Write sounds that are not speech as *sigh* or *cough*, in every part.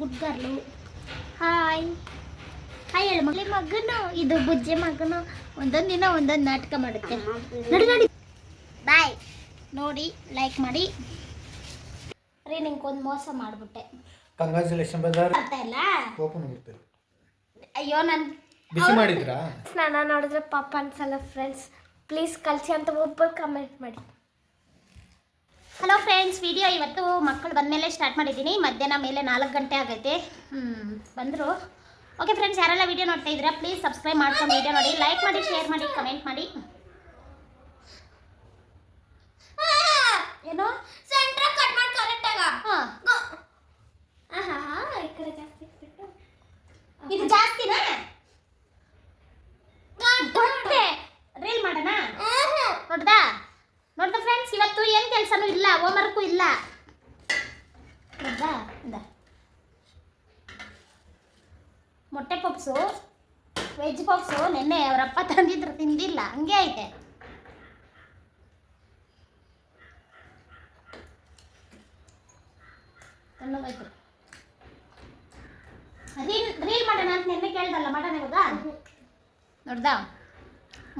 Good ಗರ್ಲು hi. Hi ಹೇಳು ಮಗಲಿ. ಮಗನು ಇದು ಬುಜ್ಜೆ ಮಗನು ಒಂದೊಂದು ದಿನ ಒಂದೊಂದು ನಾಟಕ ಮಾಡುತ್ತೆ. ನಡಿ ನಡಿ. ಬಾಯ್. ನೋಡಿ ಲೈಕ್ ಮಾಡಿ. ರೀ ಒಂದು ಮೋಸ ಮಾಡಿಬಿಟ್ಟೆ. ಕಂಗ್ರಾಚುಲೇಷನ್ ಬಜಾರ್ ಅರ್ಥ ಇಲ್ಲ? ಓಪನ್ ಮಾಡ್ತೀರಿ ಅಯ್ಯೋ ನಾನು ಬಿಸಿ ಮಾಡಿದ್ರಾ? ಸ್ನಾನ ನೋಡಿದ್ರೆ ಪಾಪ ಅನ್ಸಲ್ಲ ಫ್ರೆಂಡ್ಸ್ ಪ್ಲೀಸ್ ಕಲಿಸಿ ಅಂತ ಒಬ್ಬರು ಕಮೆಂಟ್ ಮಾಡಿ. ಹಲೋ ಫ್ರೆಂಡ್ಸ್ ವಿಡಿಯೋ ಇವತ್ತು ಮಕ್ಕಳು ಬಂದ ಮೇಲೆ ಸ್ಟಾರ್ಟ್ ಮಾಡಿದ್ದೀನಿ. ಮಧ್ಯಾಹ್ನ ಮೇಲೆ ನಾಲ್ಕು ಗಂಟೆ ಆಗೈತೆ. ಬಂದರು. ಓಕೆ ಫ್ರೆಂಡ್ಸ್ ಯಾರೆಲ್ಲ ವಿಡಿಯೋ ನೋಡ್ತಾ ಇದ್ದೀರಾ ಪ್ಲೀಸ್ ಸಬ್ಸ್ಕ್ರೈಬ್ ಮಾಡ್ಕೊಂಡು ವಿಡಿಯೋ ನೋಡಿ. ಲೈಕ್ ಮಾಡಿ ಶೇರ್ ಮಾಡಿ ಕಮೆಂಟ್ ಮಾಡಿ ಏನು ಸೆಂಟ್ರ್ ಕಟ್ ಮಾಡಿ ಕರೆಕ್ಟಾಗ ಹಾಂ ಈ ಕಡೆ ಜಾಸ್ತಿ ಇಟ್ಬಿಟ್ಟು. ಇದು ಜಾಸ್ತಿನಾ ಬಟ್ಟೆ ರೀಲ್ ಮಾಡೋಣ ನೋಡ್ದಾ ನೋಡ್ದಾ ಫ್ರೆಂಡ್ಸ್ ಇವತ್ತು ಏನು ಕೆಲಸನೂ ಇಲ್ಲ ಹೋಮ್ವರ್ಕು ಇಲ್ಲ ನೋಡ್ದಾ ಇಂದ ಮೊಟ್ಟೆ ಪಪ್ಸು ವೆಜ್ ಪಪ್ಸು, ನಿನ್ನೆ ಅವರಪ್ಪ ತಂದಿದ್ರು, ತಿಂದಿಲ್ಲ, ಹಂಗೆ ಐತೆ. ರೀಲ್ ರೀಲ್ ಮಾಡೋಣ ಅಂತ ನಿನ್ನೆ ಕೇಳ್ದಲ್ಲ, ಮಾಡೋಣ ಹೌದಾ ನೋಡ್ದಾ?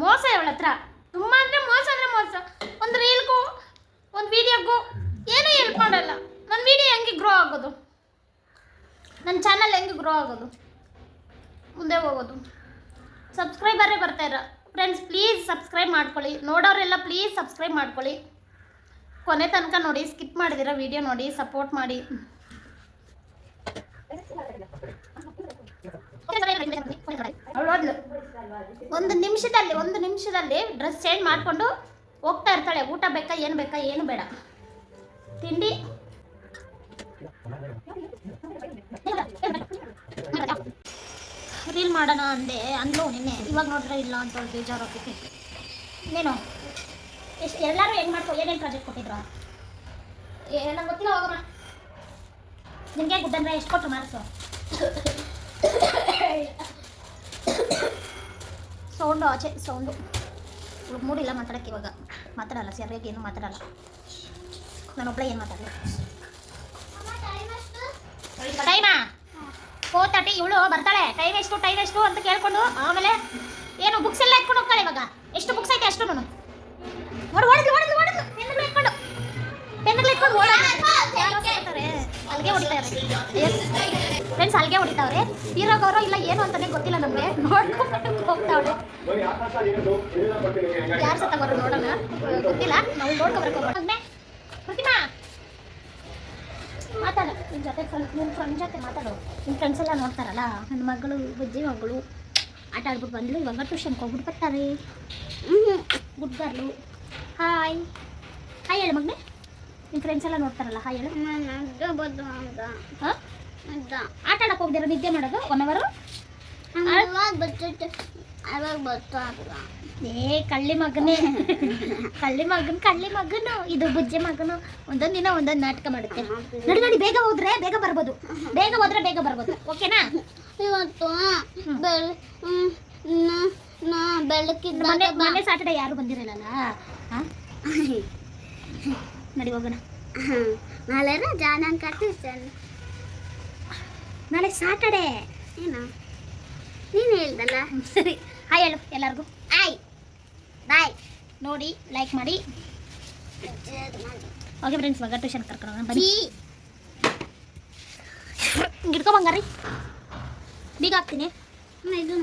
ಮೋಸ ಇವಳ ಹತ್ರ. ತುಂಬ ಅಂದರೆ ಮೋಸ ಅಂದರೆ ಮೋಸ. ಒಂದು ರೀಲ್ಗೂ, ಒಂದು ವಿಡಿಯೋಗೂ ಏನೂ ಹೆಲ್ಪ್ ಮಾಡಲ್ಲ. ನನ್ನ ವಿಡಿಯೋ ಹೆಂಗೆ ಗ್ರೋ ಆಗೋದು? ನನ್ನ ಚಾನಲ್ ಹೆಂಗೆ ಗ್ರೋ ಆಗೋದು? ಮುಂದೆ ಹೋಗೋದು. ಸಬ್ಸ್ಕ್ರೈಬರೇ ಇರೋ. ಫ್ರೆಂಡ್ಸ್ ಪ್ಲೀಸ್ ಸಬ್ಸ್ಕ್ರೈಬ್ ಮಾಡ್ಕೊಳ್ಳಿ. ನೋಡೋರೆಲ್ಲ ಪ್ಲೀಸ್ ಸಬ್ಸ್ಕ್ರೈಬ್ ಮಾಡ್ಕೊಳ್ಳಿ. ಕೊನೆ ತನಕ ನೋಡಿ ಸ್ಕಿಪ್ ಮಾಡಿದಿರ ವಿಡಿಯೋ ನೋಡಿ ಸಪೋರ್ಟ್ ಮಾಡಿ. ಒಂದು ನಿಮಿಷದಲ್ಲಿ ಒಂದು ನಿಮಿಷದಲ್ಲಿ ಡ್ರೆಸ್ ಚೇಂಜ್ ಮಾಡಿಕೊಂಡು ಹೋಗ್ತಾ ಇರ್ತಾಳೆ. ಊಟ ಬೇಕಾ, ಏನು ಬೇಕಾ, ಏನು ಬೇಡ. ತಿಂಡಿ ರೀಲ್ ಮಾಡೋಣ ಅಂದೆ. ಅಂದ್ಲು ನಿನ್ನೆ. ಇವಾಗ ನೋಡ್ರೆ ಇಲ್ಲ ಅಂತ ಹೇಳಿ ಆಗ್ತೈತಿ ಇನ್ನೇನು? ಎಷ್ಟು ಎಲ್ಲರೂ ಹೆಂಗೆ ಮಾಡ್ಕೊ ಏನೇನು ಪ್ರಾಜೆಕ್ಟ್ ಕೊಟ್ಟಿದ್ರು? ನಂಗೆ ಗೊತ್ತಿಲ್ಲ ಹೋಗೋಣ ನಿಮಗೆ ಗುಡ್ಡಂದ್ರೆ ಎಷ್ಟು ಕೊಟ್ಟರು ಮಾರ್ಕ್ಸು? ಸೌಂಡು ಆಚೆ ಸೌಂಡು. ಮೂಡಿಲ್ಲ ಮಾತಾಡೋಕ್ಕೆ ಇವಾಗ. ಮಾತಾಡಲ್ಲ ಸರಿಯಾಗಿ ಏನು ಮಾತಾಡಲ್ಲ. ನಾನೊಬ್ಬಳೆ ಏನು ಮಾತಾಡಲ್ಲ ಟೈಮಾ ಫೋರ್ ತರ್ಟಿ ಇವಳು ಬರ್ತಾಳೆ. ಟೈಮ್ ಎಷ್ಟು ಟೈಮ್ ಎಷ್ಟು ಅಂತ ಕೇಳ್ಕೊಂಡು ಆಮೇಲೆ ಏನು ಬುಕ್ಸ್ ಎಲ್ಲ ಎತ್ಕೊಂಡು ಹೋಗ್ತಾಳೆ ಇವಾಗ. ಎಷ್ಟು ಬುಕ್ಸ್ ಐತೆ ಅಷ್ಟು ನಾನು ಎತ್ಕೊಂಡು. ಓಡಾಡ್ತಾರೆ ಅಲ್ಗೆ ಹೊಡಿತಾರೆ. ಫ್ರೆಂಡ್ಸ್ ಅಲ್ಲಿಗೆ ಹೊಡಿತಾವ್ರೆ. ಹೀರೋಗವರು ಇಲ್ಲ, ಏನು ಅಂತಾನೆ ಗೊತ್ತಿಲ್ಲ ನಮಗೆ. ನೋಡ್ಕೊಂಡು ಹೋಗ್ತಾವ್ರೆ. ಯಾರು ಸತ್ತವರು ನೋಡೋಣ? ಗೊತ್ತಿಲ್ಲ. ನಾವು ನೋಡ್ಕೊಬರಕ್ಕೆ ಹೋಗೋಣ ಪ್ರತಿಮಾ ಮಾತಾಡು ನಿನ್ನ ಜೊತೆ ಫ್ರೆಂಡ್ ನಿನ್ನ ಫ್ರೆಂಡ್ ಜೊತೆ ಮಾತಾಡು. ನಿನ್ನ ಫ್ರೆಂಡ್ಸ್ ಎಲ್ಲ ನೋಡ್ತಾರಲ್ಲ? ನನ್ನ ಮಗಳು ಬುಜ್ಜಿ ಮಗಳು. ಆಟ ಆಡ್ಬಿಟ್ಟು ಬಂದ್ಲು. ಇವಾಗ ಟ್ಯೂಷನ್ಗೆ ಹೋಗ್ಬಿಟ್ಟು ಬರ್ತಾರೆ. ಗುಡ್ ಗರ್ಲು. ಹಾಯ್ ಹಾಯ್ ಹೇಳು ಮಗನೇ. ನಿಮ್ಮ ಫ್ರೆಂಡ್ಸ್ ಎಲ್ಲ ನೋಡ್ತಾರಲ್ಲ? ಹಾಯ್ ಹೇಳು. ಹಾಂ? ಆಟ ಆಡಕ್ಕೆ ಹೋಗ್ದಿರೋ ನಿದ್ದೆ ಮಾಡೋದು? ಒನ್ ಅವರು ಏ ಕಳ್ಳಿ ಮಗನೇ. ಕಳ್ಳಿ ಮಗನ್ ಕಳ್ಳಿ ಮಗನು. ಇದು ಬುಜ್ಜೆ ಮಗನು. ಒಂದೊಂದ್ ದಿನ ಒಂದೊಂದು ನಾಟಕ ಮಾಡುತ್ತೆ. ನಡಿ ನಡಿ ಬೇಗ ಹೋದ್ರೆ ಬೇಗ ಬರ್ಬೋದು. ಬೇಗ ಹೋದ್ರೆ ಬೇಗ ಬರ್ಬೋದು. ಓಕೆನಾ? ಇವತ್ತು ಬೆಳ್ ನಾ ಬೆಳಕಿದ್ದಾಗ ಮೊನ್ನೆ ಮೊನ್ನೆ ಸಾಟರ್ಡೆ ಯಾರು ಬಂದಿರಲ್ಲ ನಡಿ ಹೋಗೋಣ. ನಾಳೆ ರಜಾ ನಾನು ಕಟ್ಟಿಸ್ತೇನೆ ನಾಳೆ ಸಾಟರ್ಡೆ. ಏನು? ನೀನು ಹೇಳ್ದಲ್ಲ? ಸರಿ. ಹಾಯ್ ಹೇಳು ಎಲ್ಲರಿಗೂ. ಆಯ್ ಬಾಯ್ ನೋಡಿ ಲೈಕ್ ಮಾಡಿ. ಓಕೆ ಫ್ರೆಂಡ್ಸ್ ಇವಾಗ ಟ್ಯೂಷನ್ ಕರ್ಕೊಂಡು ಬನ್ನಿ. ಗಿಡ್ಕೊ ಬಂಗಾರಿ ಬೀಗ ಹಾಕ್ತೀನಿ. ಇದು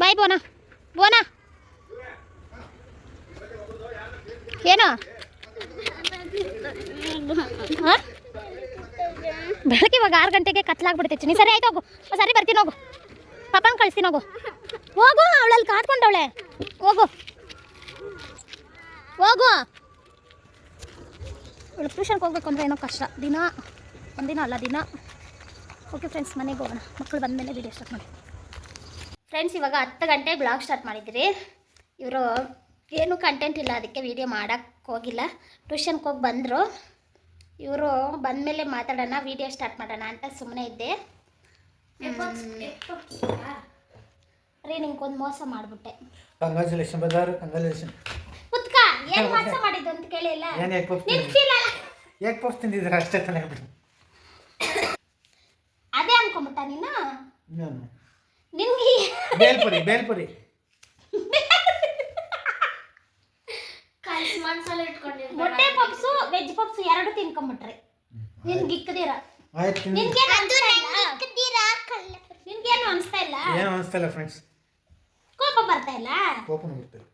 ಬೋನಾ ಏನು? ಹಾಂ? ಬೆಳಗ್ಗೆ ಇವಾಗ ಆರು ಗಂಟೆಗೆ ಕತ್ಲಾಗ್ಬಿಡ್ತೈತಿ ನೀ ಸರಿ, ಆಯ್ತು ಹೋಗು. ಸರಿ ಬರ್ತೀನಿ, ಹೋಗು. ಪಾಪನ ಕಳಿಸ್ತೀನಿ, ಹೋಗು. ಹೋಗು, ಅವಳಲ್ಲಿ ಕಾದ್ಕೊಂಡವಳೆ ಹೋಗು. ಹೋಗು. ಇವಳು ಟ್ಯೂಷನ್ಗೆ ಹೋಗ್ಬೇಕು ಅಂದರೆ ಏನೋ ಕಷ್ಟ. ದಿನ, ಒಂದಿನ ಅಲ್ಲ, ದಿನ. ಓಕೆ ಫ್ರೆಂಡ್ಸ್ ಮನೆಗೆ ಹೋಗೋಣ. ಮಕ್ಕಳು ಬಂದಮೇಲೆ ವಿಡಿಯೋ ಸ್ಟಾರ್ಟ್ ಮಾಡಿ. ಫ್ರೆಂಡ್ಸ್ ಇವಾಗ ಹತ್ತು ಗಂಟೆ ಬ್ಲಾಗ್ ಸ್ಟಾರ್ಟ್ ಮಾಡಿದ್ರಿ. ಇವರು ಏನು ಕಂಟೆಂಟ್ ಇಲ್ಲ ಅದಕ್ಕೆ ವಿಡಿಯೋ ಮಾಡೋಕ್ಕೆ ಹೋಗಿಲ್ಲ. ಟ್ಯೂಷನ್ಗೆ ಹೋಗಿ ಬಂದರು. ಇವರು ಬಂದ ಮೇಲೆ ಮಾತಾಡೋಣ ವಿಡಿಯೋ ಸ್ಟಾರ್ಟ್ ಮಾಡೋಣ ಅಂತ ಸುಮ್ಮನೆ ಇದ್ದೆ. ರೀ ನಿಮ್ಗೊಂದು ಮೋಸ ಮಾಡಿಬಿಟ್ಟೆ. ಕಂಗ್ರಾಚುಲೇಷನ್ ಬದಾರ್ ಕಂಗ್ರಾಚುಲೇಷನ್ ಕುತ್ಕ ಏನು ಮೋಸ ಮಾಡಿದ್ದು ಅಂತ ಕೇಳಿಲ್ಲ ಏನು ಏಕ್ ಪಪ್ಸ್ ತಿಂದಿದ್ರೆ? ಅಷ್ಟೇ ತಾನೇ ಬಿಡು ಅದೇ ಅನ್ಕೊಂಬಿಟ್ಟ ನೀನು? ನಿನ್ಗೆ ಬೇಲ್ಪುರಿ ಬೇಲ್ಪುರಿ. ಇಟ್ಕೊಂಡಿರ್ತಾರೆ? ಮೊಟ್ಟೆ ಪಪ್ಸು ವೆಜ್ ಪಪ್ಸು ಎರಡು ತಿನ್ಕೊಂಬಿಟ್ರಿ. ನಿನ್ಗೆ ಇಕ್ಕದಿರ? ಆಯ್ತು ತಿಂದು ನಿನ್ಗೇನು ಅನ್ಸ್ತಾ ಇಲ್ಲ? ಏನು ಅನಿಸ್ತಲ್ಲ ಫ್ರೆಂಡ್ಸ್ ಕೋಪ ಬರ್ತಾ ಇಲ್ಲ? ಕೋಪ ಬರ್ತಿಲ್ಲ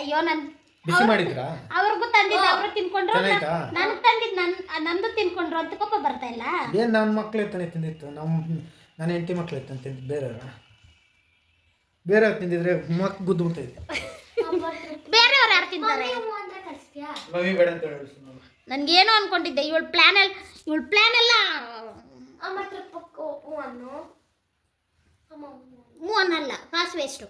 ಅಯ್ಯೋ ನನ್ ಬಿಸಿ ಮಾಡಿದ್ರಾ? ಅವ್ರಿಗೂ ತಂದಿದ್ದು ಅವರು ತಿನ್ಕೊಂಡ್ರು ನನ್ ನನಗೆ ತಂದಿದ್ದು ನನ್ ನಂದು ತಿನ್ಕೊಂಡ್ರು ಅಂತ ಕೋಪ ಬರ್ತಾ ಇಲ್ಲ? ಏನ್ ನನ್ನ ಮಕ್ಳು ತಾನೇ ತಿಂದಿತ್ತು? ನಮ್ಮ ನನ್ನ ಹೆಂಡತಿ ಮಕ್ಳು ಇತ್ತು ಬೇರೆ ಬೇರೆ ಬೇರೆಯವ್ರು ತಿಂದಿದ್ರೆ ಮಕ್ ಗುದ್ದು ಬಿಡ್ತೈತೆ. ಬೇರೆಯವ್ರು ಯಾರು ತಿಂತಾರೆ? ಮಮ್ಮಿ ಬೇಡ ಅಂತ ಹೇಳಿ ನನ್ಗೇನೋ ಅನ್ಕೊಂಡಿದ್ದೆ ಇವಳ ಪ್ಲಾನ್ ಎಲ್ಲ ಇವಳ ಪ್ಲಾನ್ ಎಲ್ಲ. ಹ್ಞೂ ಅನ್ನಲ್ಲ ಕಾಸು ವೇಸ್ಟು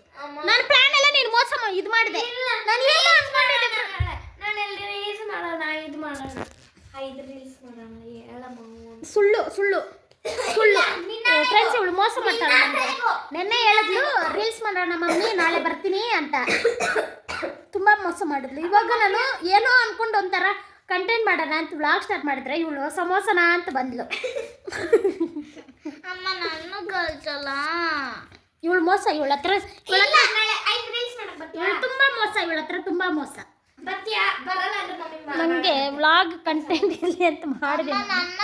ನನ್ನ ಪ್ಲಾನ್ ಎಲ್ಲ ನೀನು ಮೋಸ ಮಾ- ಇದು ಮಾಡಿದೆ. ನಾನು ಏನು ಅನ್ಕೊಂಡಿದ್ದೆ ನಾನು ಎಲ್ಲಿ ರೀಲ್ಸ್ ಮಾಡೋಣ ಇದು ಮಾಡೋಣ. ಐದು ರೀಲ್ಸ್ ಮಾಡೋಣ ಹೇಳಮ್ಮ ಅಂತ. ಸುಳ್ಳು ಸುಳ್ಳು. ಮೋಸ ಮಾಡ್ತಾಳೆ ನೆನ್ನೆ ಹೇಳಿದ್ಲು ರೀಲ್ಸ್ ಮಾಡೋಣ ಮಮ್ಮಿ ನಾಳೆ ಬರ್ತೀನಿ ಅಂತ. ತುಂಬ ಮೋಸ ಮಾಡಿದ್ಲು. ಇವಾಗ ನಾನು ಏನೋ ಅನ್ಕೊಂಡು ಒಂಥರ ಕಂಟೆಂಟ್ ಮಾಡೋಣ ಅಂತ ವ್ಲಾಗ್ ಸ್ಟಾರ್ಟ್ ಮಾಡಿದ್ರೆ ಇವಳು ಸಮೋಸನ ಅಂತ ಬಂದ್ಲು. ಅಮ್ಮ ನಾನು ಕಲ್ಸಲ್ಲ ಇವಳು ಮೋಸ ಇವಳ ಹತ್ರ ತುಂಬ ಮೋಸ ಇವಳ ಹತ್ರ ತುಂಬ ಮೋಸ. ನನಗೆ ವ್ಲಾಗ್ ಕಂಟೆಂಟ್ ಇರಲಿ ಅಂತ ಮಾಡಿದೆ ನನ್ನ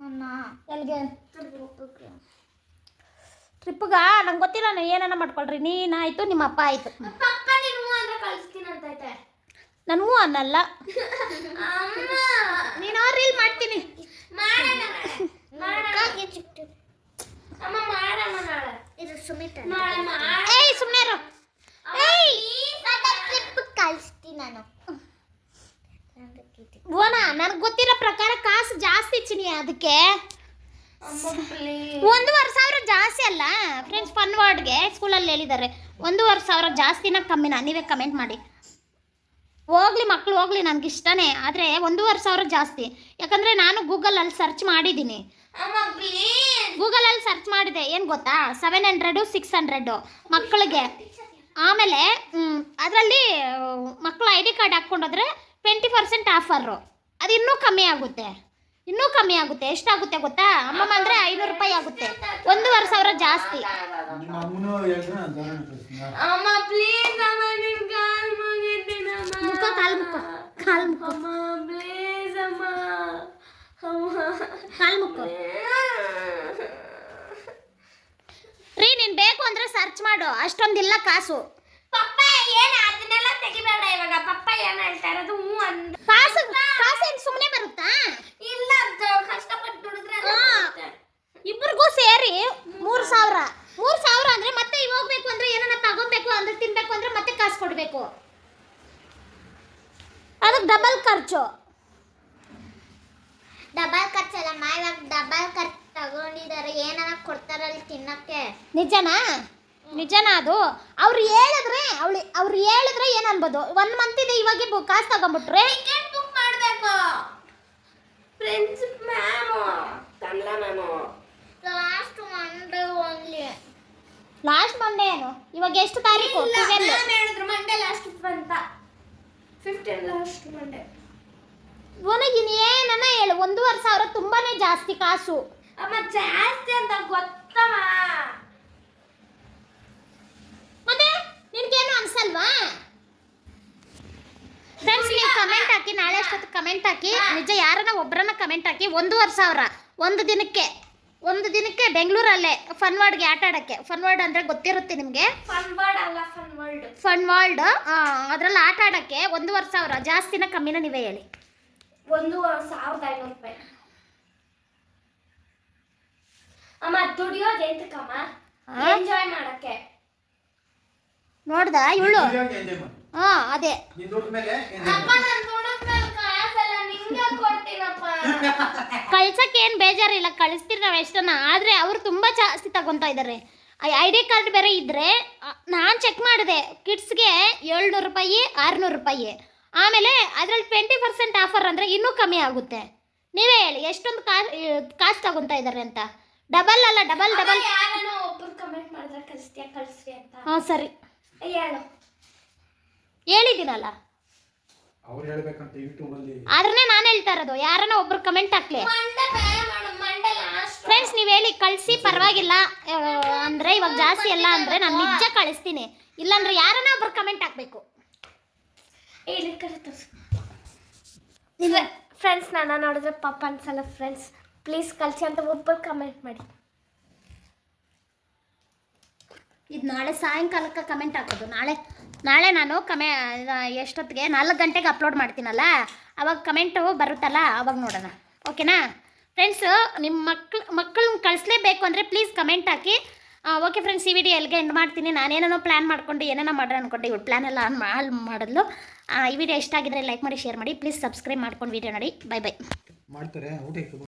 ಅನ್ನ ಎಲ್ಲಿಗೆ? ಟ್ರಿಪ್ಗ ನಂಗೆ ಗೊತ್ತಿಲ್ಲ ನೀವು ಏನಾನ ಮಾಡ್ಕೊಳ್ರಿ. ನೀನಾಯ್ತು ನಿಮ್ಮ ಅಪ್ಪ ಆಯ್ತು. ಪಪ್ಪ ನೀನು ಹೂ ಅಂದ್ರೆ ಕಳಿಸ್ತೀನಿ ಅಂತ ಐತೆ. ನನಗೂ ಅನ್ನಲ್ಲ. ಅಮ್ಮ. ನೀನು ರೀಲ್ ಮಾಡ್ತೀನಿ. ಸುಮ್ಮನೆ ಕಳಿಸ್ತೀನಿ ಅಮ್ಮ ಮಾಡೋಣ ನಾಳೆ ಇದು ಸುಮಿತ ನಾಳೆ ಮಾಡೋಣ ಏಯ್ ಸುಮ್ಮನೆ ಏಯ್ ಟ್ರಿಪ್ ಕಳಿಸ್ತೀನಿ ನಾನು ಓನಾ ನನಗೆ ಗೊತ್ತಿರೋ ಪ್ರಕಾರ ಕಾಸು ಜಾಸ್ತಿ ಚಿನಿ ಅದಕ್ಕೆ ಒಂದೂವರೆ ಸಾವಿರ ಜಾಸ್ತಿ ಅಲ್ಲ ಫ್ರೆಂಡ್ಸ್ ಫನ್ ವರ್ಡ್ಗೆ ಸ್ಕೂಲಲ್ಲಿ ಹೇಳಿದ್ದಾರೆ. ಒಂದೂವರೆ ಸಾವಿರ ಜಾಸ್ತಿನ ಕಮ್ಮಿನ ನೀವೇ ಕಮೆಂಟ್ ಮಾಡಿ. ಹೋಗ್ಲಿ ಮಕ್ಕಳು ಹೋಗ್ಲಿ ನನಗೆ ಇಷ್ಟನೇ. ಆದರೆ ಒಂದೂವರೆ ಸಾವಿರ ಜಾಸ್ತಿ. ಯಾಕಂದರೆ ನಾನು ಗೂಗಲಲ್ಲಿ ಸರ್ಚ್ ಮಾಡಿದ್ದೀನಿ. ಗೂಗಲಲ್ಲಿ ಸರ್ಚ್ ಮಾಡಿದೆ ಏನು ಗೊತ್ತಾ? ಸೆವೆನ್ ಹಂಡ್ರೆಡು ಸಿಕ್ಸ್ ಹಂಡ್ರೆಡು ಮಕ್ಕಳಿಗೆ ಆಮೇಲೆ ಅದರಲ್ಲಿ ಮಕ್ಕಳು ಐ ಡಿ ಕಾರ್ಡ್ ಹಾಕ್ಕೊಂಡೋದ್ರೆ ಟ್ವೆಂಟಿ ಪರ್ಸೆಂಟ್ ಆಫರು ಅದು ಇನ್ನೂ ಕಮ್ಮಿ ಆಗುತ್ತೆ. ಇನ್ನೂ ಕಮ್ಮಿ ಆಗುತ್ತೆ. ಎಷ್ಟಾಗುತ್ತೆ ಗೊತ್ತಾ? ಅಮ್ಮಮ್ಮ ಅಂದರೆ ಐನೂರು ರೂಪಾಯಿ ಆಗುತ್ತೆ. ಒಂದೂವರೆ ಸಾವಿರ ಜಾಸ್ತಿ. ಅಮ್ಮ ಪ್ಲೀಸ್ ಅಮ್ಮ ನಿನ್ ಕಾಲ್ ಮುಗಿತೀನಿ ಅಮ್ಮ. ಮುಖ ಕಾಲು ಮುಖ ಕಾಲು ಮುಖ. ಅಮ್ಮ ಪ್ಲೀಸ್ ಅಮ್ಮ. ಅಮ್ಮ. ಕಾಲು ಮುಖ. *laughs* ರೀ ನೀನು ಬೇಕು ಅಂದರೆ ಸರ್ಚ್ ಮಾಡು. ಅಷ್ಟೊಂದಿಲ್ಲ ಕಾಸು. ಪಪ್ಪ ಏನ್ ಅದನ್ನೆಲ್ಲ ತೆಗಿಬೇಡ ಇವಾಗ. ಪಪ್ಪ ಏನ್ ಹೇಳ್ತಾ ಇರೋದು? ಹೂ ಅಂದ ಕಾಸು ಕಾಸು ಏನು ಸುಮ್ಮನೆ ಬರುತ್ತಾ? ಇಲ್ಲ ಕಷ್ಟಪಟ್ಟು ದುಡಿದ್ರೆ ಇಬ್ಬರಿಗೂ ಸೇರಿ ಮೂರು ಸಾವಿರ. ಮೂರು ಸಾವಿರ ಅಂದ್ರೆ ಮತ್ತೆ ಹೋಗ್ಬೇಕು ಅಂದ್ರೆ ಏನನ್ನ ತಗೋಬೇಕು ಅಂದ್ರೆ ತಿನ್ಬೇಕು ಅಂದ್ರೆ ಮತ್ತೆ ಕಾಸು ಕೊಡ್ಬೇಕು. ಅದಕ್ಕೆ ಡಬಲ್ ಖರ್ಚು. ಡಬಲ್ ಖರ್ಚಲ್ಲ ಮಾ ಇವಾಗ ಡಬಲ್ ಖರ್ಚು ತಗೊಂಡಿದ್ದಾರೆ ಏನಾರ ಕೊಡ್ತಾರಲ್ಲಿ ತಿನ್ನಕ್ಕೆ? ನಿಜನಾ? ನಿಜನಾ ಅದು? ಅವ್ರು ಹೇಳಿದ್ರೆ ಅವಳು ಅವ್ರು ಹೇಳಿದ್ರೆ ಏನು ಅನ್ಬೋದು? ಒನ್ ಮಂತ್ ಇದೆ ಇವಾಗ ಬು- ಕಾಸು ತಗೊಂಬಿಟ್ರೆ? ಟಿಕೆಟ್ ಬುಕ್ ಮಾಡಬೇಕು. Friends ma'am Kannada ma'am last Monday only last Monday ಏನು? ಇವಾಗ ಎಷ್ಟು ತಾರೀಕು? ಮ್ಯಾಮ್ ಹೇಳಿದ್ರು ಮಂಡೇ ಲಾಸ್ಟ್ ಅಂತ. ಫಿಫ್ಟೀನ್ ಲಾಸ್ಟ್ ಮಂಡೇ ನನಗೆ ಏನನ್ನ ಹೇಳು? ಒಂದೂವರೆ ಸಾವಿರ ತುಂಬಾನೇ ಜಾಸ್ತಿ ಕಾಸು. ಅಮ್ಮ ಜಾಸ್ತಿ ಅಂತ ಗೊತ್ತಮ್ಮ ಮತ್ತೆ ನಿನ್ಗೇನು ಅನ್ಸಲ್ವಾ? ಫ್ರೆಂಡ್ಸ್ ನೀವು ಕಮೆಂಟ್ ಹಾಕಿ ನಾಳೆ ಅಷ್ಟೊತ್ತು ಕಮೆಂಟ್ ಹಾಕಿ ನಿಜ ಯಾರನ್ನ ಒಬ್ಬರನ್ನ ಕಮೆಂಟ್ ಹಾಕಿ ಒಂದೂವರೆ ಸಾವಿರ ಒಂದು ದಿನಕ್ಕೆ ಒಂದು ದಿನಕ್ಕೆ ಬೆಂಗಳೂರಲ್ಲೇ ಫನ್ ವರ್ಡ್ಗೆ ಆಟ ಆಡೋಕ್ಕೆ. ಫನ್ ವರ್ಡ್ ಅಂದರೆ ಗೊತ್ತಿರುತ್ತೆ ನಿಮಗೆ? ಫನ್ ವರ್ಡ್ ಅಲ್ಲ ಫನ್ ವರ್ಲ್ಡ್ ಫನ್ ವರ್ಲ್ಡ್ ಅದರಲ್ಲಿ ಆಟ ಆಡೋಕ್ಕೆ ಒಂದೂವರೆ ಸಾವಿರ ಜಾಸ್ತಿನ ಕಮ್ಮಿನ ನೀವೇ ಹೇಳಿ. ಒಂದು ಸಾವಿರದ ಐನೂರು ರೂಪಾಯಿ. ಅಮ್ಮ ದುಡಿಯೋದು ಎಂತಕ್ಕಮ್ಮ ಎಂಜಾಯ್ ಮಾಡಕ್ಕೆ. ನೋಡ್ದ? ಇವಳು? ಹಾ ಅದೇ. ಕಳ್ಸಕ್ ಕಳ್ಸಕ್ಕೆ ಏನು ಬೇಜಾರಿಲ್ಲ ಕಳಿಸ್ತೀರಿ ನಾವು ಎಷ್ಟನ್ನ ಆದ್ರೆ ಅವ್ರು ತುಂಬಾ ಜಾಸ್ತಿ ತಗೊತಾ ಇದಾರೆ. ಐ ಡಿ ಕಾರ್ಡ್ ಬೇರೆ ಇದ್ರೆ ನಾನು ಚೆಕ್ ಮಾಡಿದೆ. ಕಿಡ್ಸ್ಗೆ ಏಳ್ನೂರು ರೂಪಾಯಿ ಆರುನೂರು ರೂಪಾಯಿ. ಆಮೇಲೆ ಅದ್ರಲ್ಲಿ ಟ್ವೆಂಟಿ ಪರ್ಸೆಂಟ್ ಆಫರ್ ಅಂದರೆ ಇನ್ನೂ ಕಮ್ಮಿ ಆಗುತ್ತೆ. ನೀವೇ ಹೇಳಿ ಎಷ್ಟೊಂದು ಕಾ ಕಾಸು ತಗೊತಾ ಇದ್ದಾರೆ ಅಂತ. ಡಬಲ್ ಅಲ್ಲ ಡಬಲ್ ಡಬಲ್ ಹಾಂ ಸರಿ. ಹೇಳು. ಹೇಳಿದ್ದೀನಲ್ಲ? ಅವ್ರು ಹೇಳ್ಬೇಕಂತ ಯೂಟ್ಯೂಬ್ ಅಲ್ಲಿ. ಆದ್ರೆ ನಾನು ಹೇಳ್ತಾ ಇರೋದು. ಯಾರನ್ನ ಒಬ್ರು ಕಮೆಂಟ್ ಹಾಕ್ಲಿ. ಫ್ರೆಂಡ್ಸ್ ನೀವು ಹೇಳಿ ಕಳಿಸಿ ಪರವಾಗಿಲ್ಲ. ಅಂದ್ರೆ ಇವಾಗ ಜಾಸ್ತಿ ಎಲ್ಲ ಅಂದ್ರೆ ನಾನು ನಿಜ ಕಳಿಸ್ತೀನಿ. ಇಲ್ಲಾಂದ್ರೆ ಯಾರನ್ನ ಒಬ್ರು ಕಮೆಂಟ್ ಹಾಕ್ಬೇಕು? ಫ್ರೆಂಡ್ಸ್ ನಾನು ನೋಡಿದ್ರೆ ಪಾಪ ಅನ್ಸಲ್ಲ ಫ್ರೆಂಡ್ಸ್ ಪ್ಲೀಸ್ ಕಳಿಸಿ ಅಂತ ಒಬ್ಬರು ಕಮೆಂಟ್ ಮಾಡಿ. ಇದು ನಾಳೆ ಸಾಯಂಕಾಲಕ್ಕೆ ಕಮೆಂಟ್ ಹಾಕೋದು. ನಾಳೆ ನಾಳೆ ನಾನು ಕಮೆ ಎಷ್ಟೊತ್ತಿಗೆ ನಾಲ್ಕು ಗಂಟೆಗೆ ಅಪ್ಲೋಡ್ ಮಾಡ್ತೀನಲ್ಲ ಅವಾಗ ಕಮೆಂಟು ಬರುತ್ತಲ್ಲ ಅವಾಗ ನೋಡೋಣ. ಓಕೆನಾ ಫ್ರೆಂಡ್ಸು ನಿಮ್ಮ ಮಕ್ಳು ಮಕ್ಕಳನ್ನ ಕಳಿಸ್ಲೇಬೇಕು ಅಂದರೆ ಪ್ಲೀಸ್ ಕಮೆಂಟ್ ಹಾಕಿ. ಓಕೆ ಫ್ರೆಂಡ್ಸ್ ಈ ವಿಡಿಯೋ ಎಲ್ಲಿಗೆ ಎಂಡ್ ಮಾಡ್ತೀನಿ. ನಾನೇನೋ ಪ್ಲ್ಯಾನ್ ಮಾಡ್ಕೊಂಡು ಏನೇನೋ ಮಾಡೋಣ ಅನ್ಕೊಂಡು. ಇವ್ರು ಪ್ಲ್ಯಾನ್ ಎಲ್ಲ ಹಾಳು ಮಾಡಿದ್ಲು ಆ, ಈ ವಿಡಿಯೋ ಇಷ್ಟ ಆಗಿದ್ರೆ ಲೈಕ್ ಮಾಡಿ ಶೇರ್ ಮಾಡಿ. ಪ್ಲೀಸ್ ಸಬ್ಸ್ಕ್ರೈಬ್ ಮಾಡ್ಕೊಂಡು ವಿಡಿಯೋ ನೋಡಿ. ಬೈ ಬೈ ಮಾಡ್ತಾರೆ